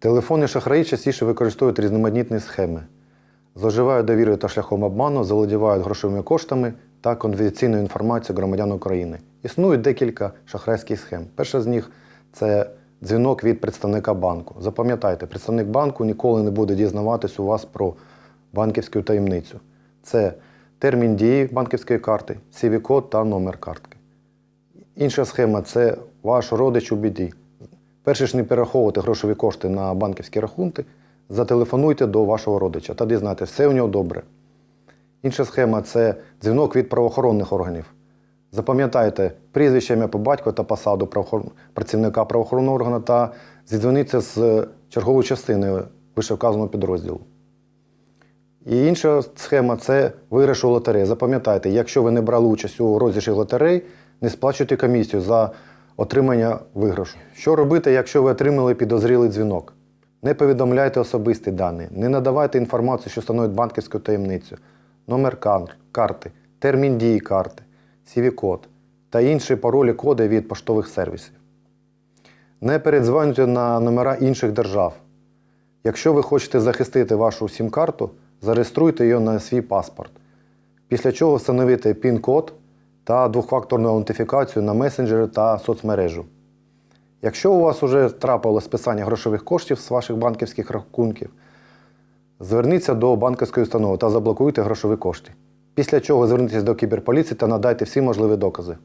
Телефонні шахраї частіше використовують різноманітні схеми, зловживають довірою та шляхом обману, заволодівають грошовими коштами та конфіденційною інформацією громадян України. Існують декілька шахрайських схем. Перша з них це дзвінок від представника банку. Запам'ятайте, представник банку ніколи не буде дізнаватись у вас про банківську таємницю. Це термін дії банківської карти, CVV-код та номер картки. Інша схема це ваш родич у біді. Перше ж не перераховувати грошові кошти на банківські рахунки, зателефонуйте до вашого родича. Тоді знаєте, все у нього добре. Інша схема це дзвінок від правоохоронних органів. Запам'ятайте прізвище, ім'я по батьку та посаду працівника правоохоронного органу та зідзвоніться з черговою частиною вищевказаного підрозділу. І інша схема це виграш у лотереї. Запам'ятайте, якщо ви не брали участь у розіграші лотерей, не сплачуйте комісію за отримання виграшу. Що робити, якщо ви отримали підозрілий дзвінок? Не повідомляйте особисті дані, не надавайте інформацію, що становить банківську таємницю, номер карти, термін дії карти, CV-код та інші паролі коди від поштових сервісів. Не передзвонюйте на номера інших держав. Якщо ви хочете захистити вашу сім-карту, зареєструйте її на свій паспорт. Після чого встановити пін-код та двохфакторну аутентифікацію на месенджери та соцмережу. Якщо у вас вже трапило списання грошових коштів з ваших банківських рахунків, зверніться до банківської установи та заблокуйте грошові кошти. Після чого зверніться до кіберполіції та надайте всі можливі докази.